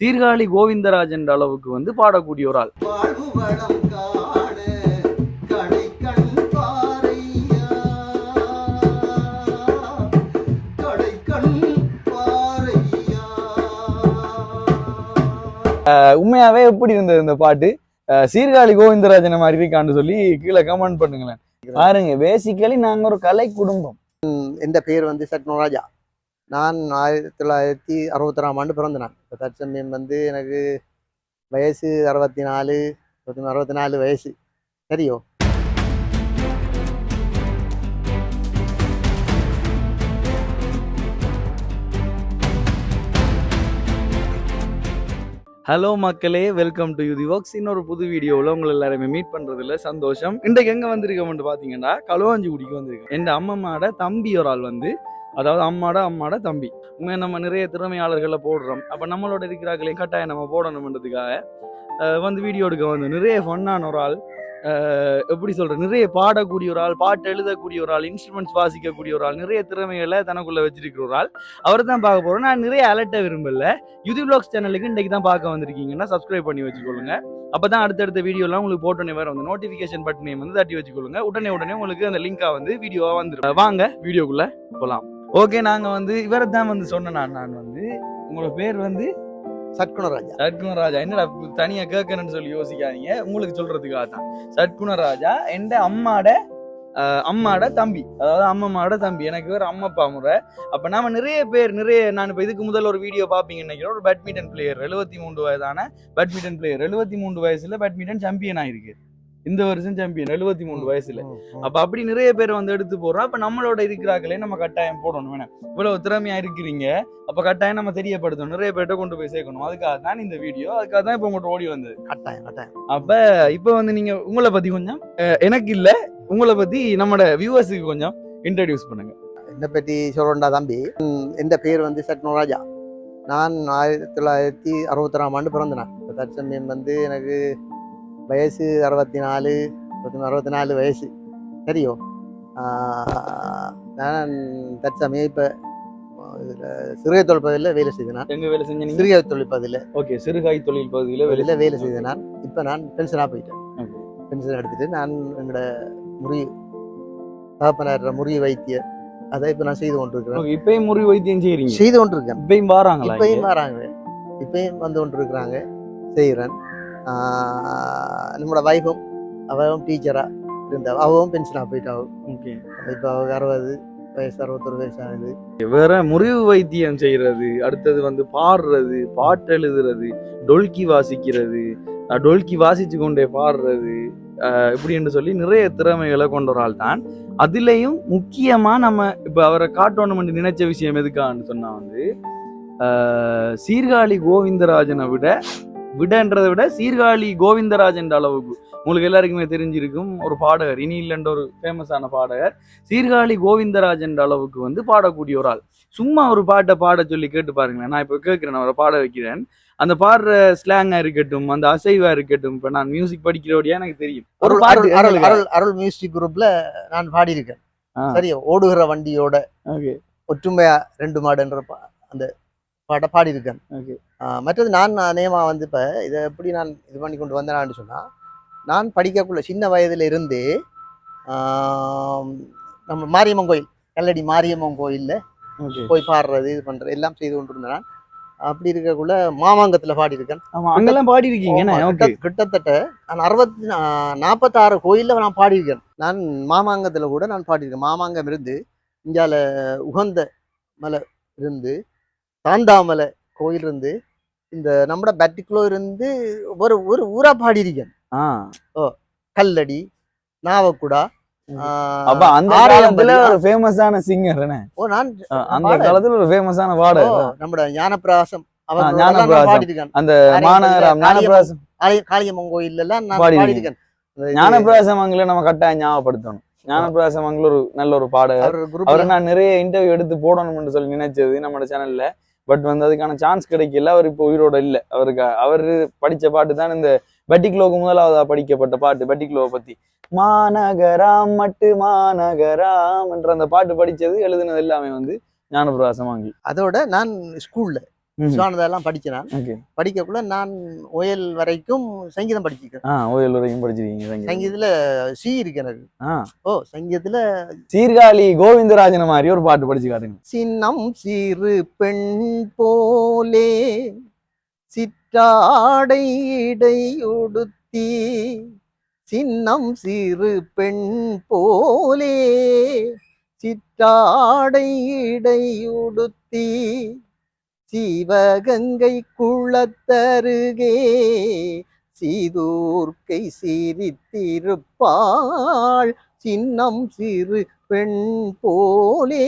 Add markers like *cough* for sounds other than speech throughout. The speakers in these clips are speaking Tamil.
சீர்காழி கோவிந்தராஜ் என்ற அளவுக்கு வந்து பாடக்கூடிய ஒரு ஆள் உண்மையாவே எப்படி இருந்தது இந்த பாட்டு? சீர்காழி கோவிந்தராஜனை மாதிரி இருக்கான்னு சொல்லி கீழே கமெண்ட் பண்ணுங்களேன். பாருங்க பேசிக்கலி நாங்க ஒரு கலை குடும்பம். என் பேர் வந்து சட்னராஜா நான் ஆயிரத்தி தொள்ளாயிரத்தி அறுபத்தொராம் ஆண்டு பிறந்த நான் இப்போ தற்சமயம் வந்து எனக்கு வயசு அறுபத்தி நாலு அறுபத்தி நாலு வயசு. சரியோ? ஹலோ மக்களே வெல்கம் டு யூதி ஒர்க்ஸ் இன்னொரு புது வீடியோவில் உங்களை எல்லாருமே மீட் பண்ணுறதுல சந்தோஷம். இன்றைக்கு எங்கே வந்திருக்கோம்னு பார்த்தீங்கன்னா களுவாஞ்சிக்குடிக்கு வந்திருக்கேன் என் அம்மம்மாட தம்பி ஒரு ஆள் வந்து அதாவது அம்மாட அம்மாட தம்பி. உண்மையாக நம்ம நிறைய திறமையாளர்களை போடுறோம். அப்போ நம்மளோட இருக்கிறார்களையும் கட்டாயம் நம்ம போடணுன்றதுக்காக வந்து வீடியோ எடுக்க வந்து நிறைய ஃபன்னான ஒரு ஆள். எப்படி சொல்கிற நிறைய பாடக்கூடிய ஒரு ஆள் பாட்டு எழுதக்கூடிய ஒரு ஆள் இன்ஸ்ட்ருமெண்ட்ஸ் வாசிக்கக்கூடிய ஒரு ஆள் நிறைய திறமைகளை தனக்குள்ளே வச்சிருக்கிற ஒரு ஆள். அவர் தான் பார்க்க போகிறோம் நான் நிறைய அலட்ட விரும்பல. யூதி சேனலுக்கு இன்றைக்கு தான் பார்க்க வந்திருக்கீங்கன்னா சப்ஸ்கிரைப் பண்ணி வச்சுக்கொள்ளுங்க. அப்பதான் அடுத்தடுத்த வீடியோலாம் உங்களுக்கு போட்டோன்னே வர வந்து நோட்டிஃபிகேஷன் பட்டனையும் வந்து தட்டி வச்சுக்கொள்ளுங்க. உடனே உடனே உங்களுக்கு அந்த லிங்காக வந்து வீடியோவாக வந்துடும் வாங்க வீடியோக்குள்ளே போகலாம் ஓகே நாங்க வந்து இவரை தான் வந்து சொன்னேன் நான். நான் வந்து உங்களோட பேர் வந்து சட்குணராஜா சட்குணராஜா என்னடா தனியா கேட்கணும்னு சொல்லி யோசிக்காதீங்க. உங்களுக்கு சொல்றதுக்காக தான் சட்குணராஜா எந்த அம்மாட அம்மாட தம்பி. அதாவது அம்மம்மாட தம்பி. எனக்கு வேற அம்மப்பா முறை. அப்ப நாம நிறைய பேர் நிறைய நான் இப்ப இதுக்கு முதல்ல ஒரு வீடியோ பாப்பீங்கன்னு நினைக்கிறேன். ஒரு பேட்மிண்டன் பிளேயர் எழுபத்தி மூன்று வயதான பேட்மிண்டன் பிளேயர் எழுபத்தி மூன்று வயசுல பேட்மிண்டன் சாம்பியன் ஆயிருக்கு. இந்த வருஷம் சாம்பியன் எழுபத்தி மூன்று வயசுல. அப்ப அப்படி நிறைய பேர் வந்து எடுத்து போடுறோம். அப்ப நம்மளோட இருக்கிறாங்களே நம்ம கட்டாயம் போடணும் வேணும். இவ்வளவு திறமையா இருக்கிறீங்க. அப்ப கட்டாயம் நம்ம தெரியப்படுத்தணும். நிறைய பேர்ட்ட கொண்டு போய் சேர்க்கணும். அதுக்காக தான் இந்த வீடியோ அதுக்காக தான் இப்ப உங்கள்கிட்ட ஓடி வந்தது. கட்டாயம் கட்டாயம். அப்ப இப்ப வந்து நீங்க உங்களை பத்தி கொஞ்சம் எனக்கு இல்ல. உங்களை பத்தி நம்மட வியூவர்ஸுக்கு கொஞ்சம் இன்ட்ரடியூஸ் பண்ணுங்க. என்னை பற்றி சொல்லண்டா தம்பி. என் பேர் வந்து சட்னராஜா நான் ஆயிரத்தி தொள்ளாயிரத்தி அறுபத்தொராம் ஆண்டு பிறந்த நான் இப்போ தற்சமயம் வந்து எனக்கு வயசு அறுபத்தி நாலு அறுபத்தி நாலு வயசு. சரியோ நான் தற்சமயம் இப்போ இதில் சிறுகை தொழிற்பதில் வேலை செய்தேன் எங்க வேலை செஞ்சீங்க சிறுகை தொழிற்பதில் ஓகே சிறுகாய் தொழில் பகுதியில வேலை வெளியில் வேலை செய்தேன் நான். இப்போ நான் பென்ஷனாக போயிட்டேன். பென்ஷன் எடுத்துட்டு நான் எங்களோட முறி தகப்பனார் முறிய வைத்தியர் அதை இப்போ நான் செய்து கொண்டிருக்கிறேன். இப்பயும் முறி வைத்தியம் செய்யறீங்க செய்து கொண்டிருக்கேன். இப்பயும் வாராங்களா இங்க? இப்பயும் வராங்க. இப்பயும் வந்து கொண்டு இருக்கிறாங்க செய்கிறேன் நம்மளோட வைஃபும் அவவும் டீச்சராக இருந்தா அவவும் பென்ஷனாக போயிட்டாவும். இப்போ அவங்க அறுபது வயசு அறுபத்தொரு வயசு ஆகுது. வேற முறிவு வைத்தியம் செய்யறது அடுத்தது வந்து பாடுறது பாட்டு எழுதுறது டொல்கி வாசிக்கிறது டொல்கி வாசிச்சு கொண்டே பாடுறது இப்படி என்று சொல்லி நிறைய திறமைகளை கொண்ட ஒரு ஆள் தான். அதுலேயும் முக்கியமா நம்ம இப்ப அவரை காட்டணும்னு நினைச்ச விஷயம் எதுக்கான்னு சொன்னா வந்து சீர்காழி கோவிந்தராஜனை விட விடன்றதை விட சீர்காழி கோவிந்தராஜன் என்ற அளவுக்கு உங்களுக்கு எல்லாருக்குமே தெரிஞ்சிருக்கும் ஒரு பாடகர் இனி இல்லைன்ற ஒரு ஃபேமஸான பாடகர். சீர்காழி கோவிந்தராஜ் என்ற அளவுக்கு வந்து பாடக்கூடிய ஒரு ஆள். சும்மா ஒரு பாட்டை பாட சொல்லி கேட்டு பாருங்களேன். நான் இப்போ கேட்குறேன் அவரை பாட வைக்கிறேன். அந்த பாடுற ஸ்லாங்கா இருக்கட்டும் அந்த அசைவா இருக்கட்டும் இப்போ நான் மியூசிக் படிக்கிறோடையா எனக்கு தெரியும். ஒரு பாட்டு அருள் அருள். அருள் மியூசிக் குரூப்ல நான் பாடியிருக்கேன். ஆ. சரியா? ஓடுகிற வண்டியோட ஒற்றுமையா ரெண்டு மாடுன்ற அந்த பாட்டை பாடியிருக்கேன் okay. ஆஹ் மற்றது நான் நேமா வந்து இப்போ இதை எப்படி நான் இது பண்ணி கொண்டு வந்தேனான்னு சொன்னால் நான் படிக்கக்குள்ள சின்ன வயதுல இருந்தே நம்ம மாரியம்மன் கோயில் கல்லடி மாரியம்மன் கோயிலில். போய் பாடுறது இது பண்ணுறது எல்லாம் செய்து கொண்டு இருந்தேன் நான். அப்படி இருக்கக்குள்ள மாமாங்கத்தில் பாடியிருக்கேன் அங்கெல்லாம் பாடி கிட்ட- கிட்டத்தட்ட நான் அறுபத்தி நாற்பத்தாறு கோயிலில் நான் பாடியிருக்கேன் நான் மாமாங்கத்தில் கூட நான் பாடியிருக்கேன் மாமாங்கம் இருந்து இந்தியாவில் உகந்த மலை இருந்து தாந்தாமலை கோயில் இருந்து இந்த நம்மட பட்டிக்குலோ இருந்து ஒரு ஒரு ஊரா பாடியிருக்கேன். ஆ. கல்லடி நாவக்குடா. ஆஹ், அப்ப அந்த. காலத்துல ஒரு ஃபேமஸான சிங்கர் ஓ நான் அந்த. காலத்துல ஒரு ஃபேமஸான ஓ, பாடகர் நம்மட ஞானப்பிரகாசம். ஞானப்பிரகாசம். அந்த மாநகரம் காளியம்மன் ஞானபிராசம் காளி- காளியம்மன் கோயில் எல்லாம் நான் அங்கே நம்ம கட்டாயம் ஞாபகப்படுத்தணும். ஞானபிராசம் அங்கே ஒரு நல்ல ஒரு பாடகர். அவர் நான் நிறைய இன்டர்வியூ எடுத்து போடணும்னு சொல்லி நினைச்சது நம்ம சேனல்ல பட் வந்து அதுக்கான சான்ஸ் கிடைக்கல. அவர் இப்போ உயிரோட இல்லை. அவருக்கு அவர் படித்த பாட்டு தான் இந்த பட்டிக்லோக்கு முதலாவதா படிக்கப்பட்ட பாட்டு பட்டிக்லோவை பற்றி மாநகராம் மட்டு மாநகராம் என்ற அந்த பாட்டு படித்தது எழுதுனது எல்லாமே வந்து ஞானபிரகாசம் வாங்கி அதோட நான் ஸ்கூலில் சிவானந்தெல்லாம் ஓகே. படிக்கக்குள்ள நான் ஓயல் வரைக்கும் சங்கீதம் படிச்சிருக்கேன். ஆ ஓயல் வரைக்கும் படிச்சிருக்கீங்க. சங்கீதத்துல சி இருக்கு எனக்கு. ஓ சங்கீதத்துல சீர்காழி கோவிந்தராஜன் மாதிரி ஒரு பாட்டு படிச்சு காட்டுங்க. சின்னம் சிறு பெண் போலே சிற்றாடை இடையுடுத்தி சின்னம் சிறு பெண் போலே சிற்றாடை இடையுடுத்தி சிவகங்கை குளத்தருகே சீதூர்க்கை சிரித்திருப்பாள் சின்னம் சிறு பெண் போலே.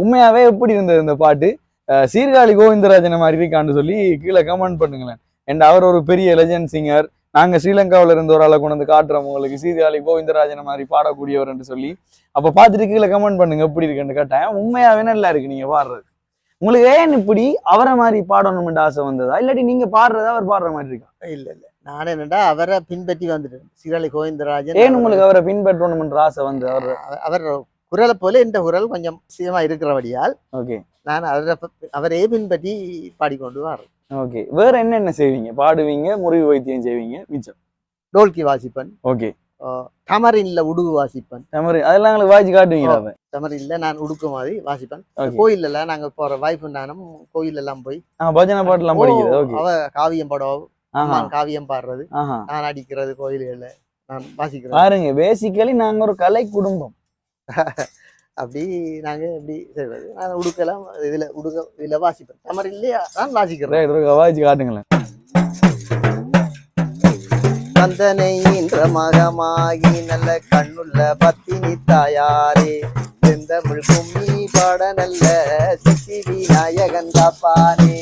உண்மையாவே எப்படி இருந்தது இந்த பாட்டு? சீர்காழி கோவிந்தராஜனை மாதிரி இருக்கான்னு சொல்லி கீழே கமெண்ட் பண்ணுங்களேன். அண்ட் அவர் ஒரு பெரிய லெஜண்ட் சிங்கர் நாங்க ஸ்ரீலங்காவுல இருந்து ஒரு ஆளை கொண்டு வந்து காட்டுறோம். உங்களுக்கு சீர்காழி கோவிந்தராஜன் மாதிரி பாடக்கூடியவர் என்று சொல்லி. அப்ப பார்த்துட்டு கீழே கமெண்ட் பண்ணுங்க. எப்படி இருக்குன்னு கேட்டேன். உண்மையாவே நல்லா இருக்கு. நீங்க பாடுறது. உங்களுக்கு ஏன் இப்படி அவரை மாதிரி பாடணும்னு ஆசை வந்ததா? இல்லாட்டி நீங்க பாடுறதா அவர் பாடுற மாதிரி இருக்கா? இல்ல இல்ல. நான் என்னடா அவரை பின்பற்றி வந்துட்டேன். சீராளி கோவிந்தராஜன் ஏன் உங்களுக்கு அவரை பின்பற்றணும்ன்ற ஆசை வந்து அவர் அவர் குரலை போல இந்த குரல் கொஞ்சம் சீமா இருக்கிறபடியால் ஓகே நான் அவரை அவரையே பின்பற்றி பாடிக்கொண்டு வரேன். ஓகே. வேற என்னென்ன செய்வீங்க? பாடுவீங்க முறிவு வைத்தியம் செய்வீங்க மிச்சம். டோல்கி வாசிப்பன். ஓகே. தமரின்ல உடுகு வாசிப்பன். தமிழ் அதெல்லாம் எங்களுக்கு வாய்ச்சி காட்டுவீங்களா அப்ப? தமரின்ல நான் உடுக்கு மாதிரி வாசிப்பேன். ஓகே. கோயில் எல்லாம் நாங்க போற வாய்ப்பு நானும் கோயில் எல்லாம் போய் பஜனை பாட்டுலாம் படிக்கிறது அவ காவியம் அம்மா காவியம் பாடுறது. நான் அடிக்கிறது கோயில்கள்ல. நான் வாசிக்கிறேன் பாருங்க பேசிக்கலி நாங்க ஒரு கலை குடும்பம் *laughs* அப்படி நாங்க எப்படி செய்வது நான் உடுக்கலாம் இதுல உடுக்க இதுல வாசிப்பேன். தமர் இல்லையா? நான் வாசிக்கிறேன். வாய்ச்சி காட்டுங்களேன். வந்தனை என்ற மகமாகி நல்ல கண்ணுள்ள பத்தினி தாயாரே செந்தமிழ் கும்மி பாட நல்ல சித்தி விநாயகன் காப்பானே.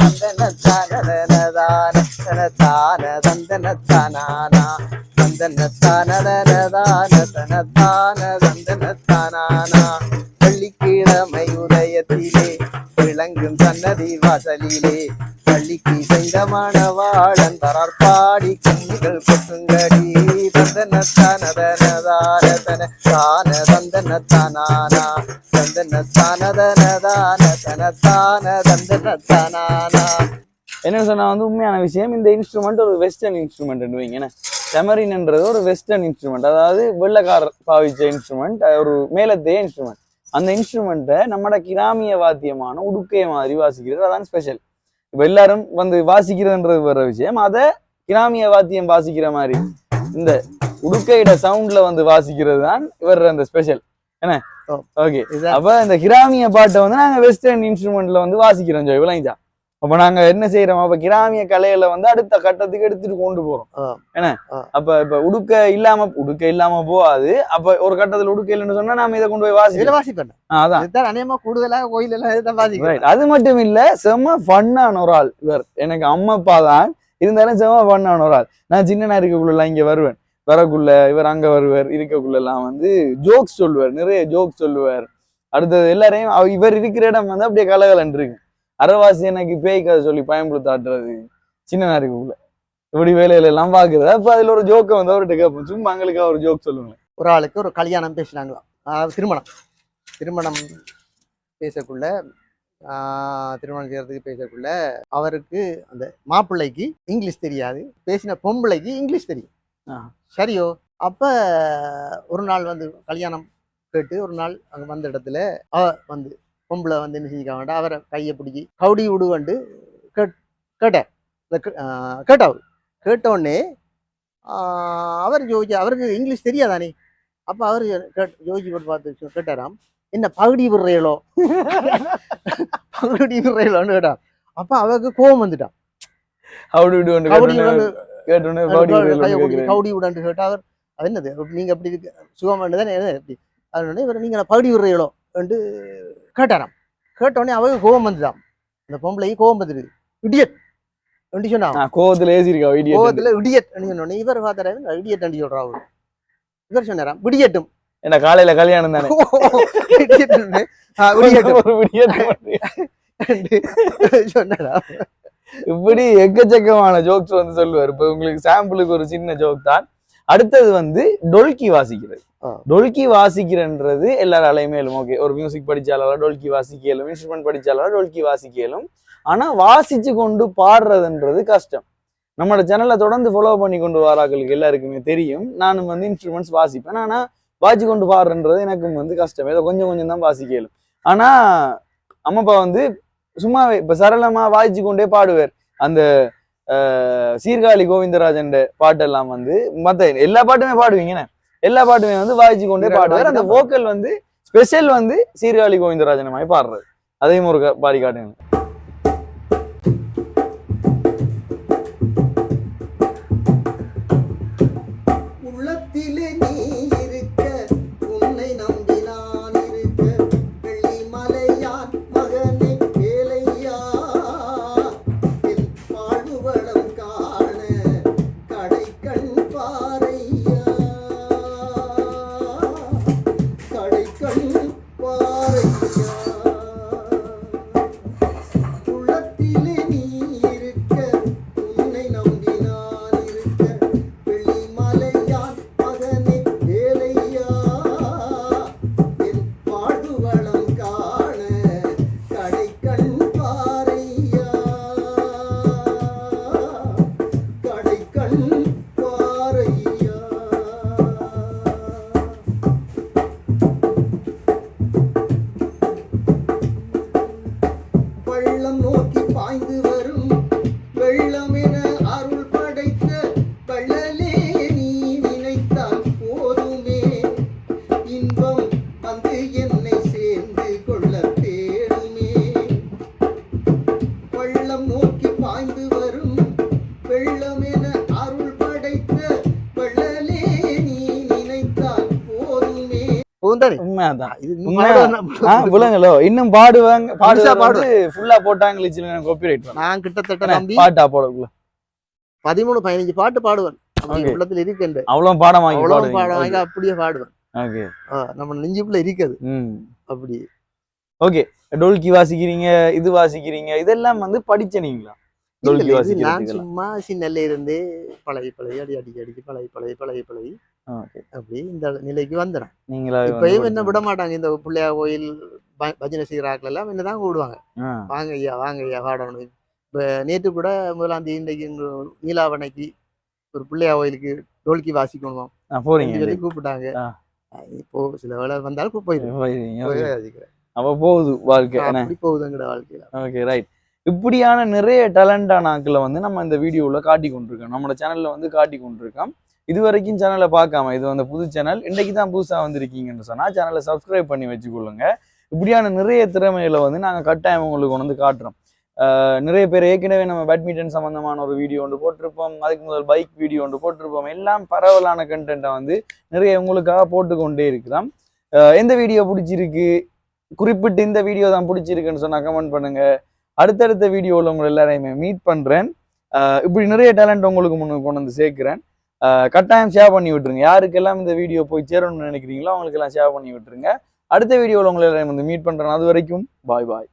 தந்தன தானதனதான தனதான தந்தன தானானா தந்தன வெள்ளிக்கிழமை உதயத்திலே விளங்கும் சன்னதி வாசலிலே பள்ளிக்கு செய்த மணவாளன் தரற்பாடி கண்ணிகள் கொட்டுங்கடி. தந்தன தன தான தந்தன தானானா தந்தன தானதனதான தன என்ன சொன்னா வந்து உண்மையான விஷயம் இந்த இன்ஸ்ட்ருமெண்ட் ஒரு வெஸ்டர்ன் இன்ஸ்ட்ருமெண்ட் என்ன செமரின்ன்றது ஒரு வெஸ்டர்ன் இன்ஸ்ட்ருமெண்ட் அதாவது வெள்ளக்காரர் பாவிச்ச இன்ஸ்ட்ருமெண்ட் ஒரு மேலத்தைய இன்ஸ்ட்ருமெண்ட் அந்த இன்ஸ்ட்ருமெண்ட்டை நம்மட கிராமிய வாத்தியமான உடுக்கைய மாதிரி வாசிக்கிறது. அதான் ஸ்பெஷல் இப்போ எல்லாரும் வந்து வாசிக்கிறதுன்றது வேற விஷயம். அதை கிராமிய வாத்தியம் வாசிக்கிற மாதிரி. இந்த உடுக்கையிட சவுண்ட்ல வந்து வாசிக்கிறது தான் இவர் அந்த ஸ்பெஷல் என்ன. ஓகே அப்ப இந்த கிராமிய பாட்டை வந்து நாங்க வெஸ்டர்ன் இன்ஸ்ட்ருமெண்ட்ல வந்து வாசிக்கிறோம் ஜோய். விளங்கிச்சா? அப்ப நாங்க என்ன செய்யறோம் அப்ப கிராமிய கலையில வந்து அடுத்த கட்டத்துக்கு எடுத்துட்டு கொண்டு போறோம். என்ன. அப்ப இப்ப உடுக்க இல்லாம உடுக்க இல்லாம போகாது. அப்ப ஒரு கட்டத்துல உடுக்க இல்லைன்னு சொன்னா நாம இதை கொண்டு போய் வாசிக்கிறோம் வாசிப்பேன் ஆ, அதான். இதுதான் அநேகமா கூடுதலா கோயில் எல்லாம் Right. அது மட்டும் இல்ல செம்ம ஃபன்னான ஒரு ஆள் இவர். எனக்கு அம்மா அப்பா தான். இருந்தாலும் செம்ம ஃபன்னான ஒரு ஆள். நான் சின்ன இருக்கக்குள்ள இங்க வருவேன். வரக்குள்ள இவர் அங்க வருவார். இருக்கக்குள்ள எல்லாம் வந்து ஜோக்ஸ் சொல்லுவார் நிறைய ஜோக்ஸ் சொல்லுவார் அடுத்தது எல்லாரையும் இவர் இருக்கிற இடம் வந்து அப்படியே கலகலன்னு இருக்கு அறவாசி எனக்கு பேய் கதை சொல்லி பயன்படுத்தாட்டுறது. சின்ன இருக்கக்குள்ள இப்படி வேலையில எல்லாம் பாக்குறது அப்ப அதுல ஒரு ஜோக்கை வந்து அவர்கிட்ட கேட்போம். சும்மா அங்களுக்கு ஒரு ஜோக் சொல்லுங்க ஒரு ஆளுக்கு ஒரு கல்யாணம் பேசினாங்களாம். திருமணம். திருமணம் பேசக்குள்ள ஆஹ், திருமணம் செய்யறதுக்கு பேசக்குள்ள அவருக்கு அந்த மாப்பிள்ளைக்கு இங்கிலீஷ் தெரியாது. பேசின பொம்பளைக்கு இங்கிலீஷ் தெரியும். சரியோ? அப்ப ஒரு நாள் வந்து கல்யாணம் கேட்டு ஒரு நாள் அங்க வந்த இடத்துல அவ வந்து பொம்பளை வந்து என்ன செஞ்சுக்க வேண்டாம் அவரை கையை பிடிச்சி கவுடி விடுவண்டு கேட் கேட்டார். கேட்டவர் கேட்டோடனே அவர் ஜோதிச்சு அவருக்கு இங்கிலீஷ் தெரியாதானே? அப்ப அவர் கேட் ஜோதிச்சு போட்டு பார்த்து கேட்டாராம் என்ன பகுடி விடுறீங்களோ *laughs* பகுடி விடுறீங்களோன்னு கேட்டான் அப்ப அவருக்கு கோபம் வந்துட்டான். அப்படி இப்படி வந்து கபடி கேட்டோன்னே- விடு கேட்டோன்னே பவுடி கையை விடுறீங்களா பிடிச்சி கேக்குறேன். கவுடி விடான்னு கேட்டா அவர் அது என்னது? நீங்க அப்படி இருக்கு சுகம் தானே எப்படி அதனால இவர் நீங்க பகுடி விடுறீங்களோ என்று கேட்டாராம். கேட்டோடனே அவருக்கு கோபம் வந்துட்டான் அந்த பொம்பளைக்கு கோபம் வந்துருக்கு இடியட் என்று சொன்னா கோவத்துல ஏசிருக்கா கோபத்துல இடியட் சொன்னோடனே இவர் பார்த்தாரு இடியட் அண்டி சொல்றா அவரு. இவர் சொன்னாராம் விடியட்டும். என்ன காலையில கல்யாணம் தானே? சொன்னாரா இப்படி எக்கச்சக்கமான ஜோக்ஸ் வந்து சொல்லுவார். இப்போ உங்களுக்கு சாம்பிளுக்கு ஒரு சின்ன ஜோக் தான். அடுத்தது வந்து டொல்கி வாசிக்கிறது. டொல்கி வாசிக்கிறன்றது எல்லாராலையுமே மேலும் ஓகே ஒரு மியூசிக் படிச்சாலும் டொல்கி வாசிக்கலும் இன்ஸ்ட்ருமெண்ட் படிச்சாலும் டொல்கி வாசிக்கலும். ஆனா வாசிச்சு கொண்டு பாடுறதுன்றது கஷ்டம். நம்மளோட சேனலை தொடர்ந்து ஃபாலோ பண்ணி கொண்டு வராக்களுக்கு எல்லாருக்குமே தெரியும். நானும் வந்து இன்ஸ்ட்ருமெண்ட்ஸ் வாசிப்பேன். ஆனா வாசி கொண்டு பாடுறன்றது எனக்கும் வந்து கஷ்டம். ஏதோ கொஞ்சம் கொஞ்சம் தான் வாசிக்கலும். ஆனா அம்மாப்பா வந்து சும்மாவே இப்ப சரளமா வாசிச்சு கொண்டே பாடுவார். அந்த சீர்காழி கோவிந்தராஜன் பாட்டெல்லாம் வந்து மத்த எல்லா பாட்டுமே பாடுவீங்கண்ணே எல்லா பாட்டுமே வந்து வாசிச்சு கொண்டே பாடுவார். அந்த வோக்கல் வந்து ஸ்பெஷல் வந்து சீர்காழி கோவிந்தராஜன் மாதிரி பாடுறது. அதையும் ஒரு பாடி காட்டுங்க. போதும் உண்மையாதான் விளங்கலோ இன்னும் பாடுவாங்க. முழுசா பாடுவாங்க ஃபுல்லா போட்டாங்க காப்பிரைட் நான் கிட்டத்தட்ட நம்பி பாட்டா போடக்குள்ள? பதிமூணு பதினஞ்சு பாட்டு பாடுவேன். உள்ளத்துல இருக்கின்ற. அவ்வளவு பாடமாக்கி அவ்வளவு பாடுவாங்க. பாடுவீங்க அப்படியே பாடுவேன். நம்ம நெஞ்சுக்குள்ள இருக்குது. அப்படி. ஓகே. டோல்கி வாசிக்கிறீங்க இது வாசிக்கிறீங்க இதெல்லாம் வந்து டோல்கி இல்ல, இது நான் சும்மா சின்னல இருந்தே பழகி பழகி அடி அடி அடிக்கி பழகி பழகி பழகி பழகி. அப்படி இந்த நிலைக்கு வந்துடும் நீங்களா இப்பயும் என்ன விட மாட்டாங்க இந்த பிள்ளையா கோயில் பஜனை செய்கிறாக்கள் எல்லாம் என்ன தான் கூடுவாங்க வாங்க ஐயா வாங்க ஐயா பாடணும் இப்போ நேற்று கூட முதலாம் தேதி இன்றைக்கு நீலாவணைக்கு ஒரு பிள்ளையா கோயிலுக்கு டோல்கி வாசிக்கணும்? சொல்லி கூப்பிட்டாங்க. இப்போ சில வேலை வந்தாலும் கூ- போயிடுவேன் போயிருவீங்க, போய் okay. வாசிக்கிறேன். அப்ப போகுது வாழ்க்கை அப்படி போகுதுங்கட வாழ்க்கையில. Okay right. இப்படியான நிறைய டேலண்டான ஆட்களை வந்து நம்ம இந்த வீடியோவில் காட்டி கொண்டிருக்கோம் நம்மளோட சேனலில் வந்து காட்டி கொண்டிருக்கோம் இது வரைக்கும் சேனலை பார்க்காம இது வந்து புது சேனல் இன்னைக்கு தான் புதுசாக வந்திருக்கீங்கன்னு சொன்னால் சேனலை சப்ஸ்கிரைப் பண்ணி வச்சுக்கொள்ளுங்க. இப்படியான நிறைய திறமைகளை வந்து நாங்கள் கட்டாயம் உங்களுக்கு கொண்டு வந்து காட்டுறோம். நிறைய பேர் ஏற்கனவே நம்ம பேட்மிண்டன் சம்மந்தமான ஒரு வீடியோ ஒன்று போட்டிருப்போம். அதுக்கு முதல் பைக் வீடியோ ஒன்று போட்டிருப்போம். எல்லாம் பரவலான கண்டென்ட்டை வந்து நிறைய உங்களுக்காக போட்டுக்கொண்டே இருக்கிறோம். எந்த வீடியோ பிடிச்சிருக்கு? குறிப்பிட்டு இந்த வீடியோ தான் பிடிச்சிருக்குன்னு சொன்னால் கமெண்ட் பண்ணுங்க. அடுத்தடுத்த வீடியோவில் உங்களை எல்லாரையுமே மீட் பண்ணுறேன் இப்படி நிறைய டேலண்ட் உங்களுக்கு முன்னுக்கு கொண்டு வந்து சேர்க்குறேன். கட்டாயம் ஷேர் பண்ணி விட்டுருங்க. யாருக்கெல்லாம் இந்த வீடியோ போய் சேரணும்னு நினைக்கிறீங்களோ அவங்களுக்கெல்லாம் ஷேர் பண்ணி விட்டுருங்க. அடுத்த வீடியோவில் உங்களை வந்து மீட் பண்ணுறேன் அது வரைக்கும் பாய் பாய்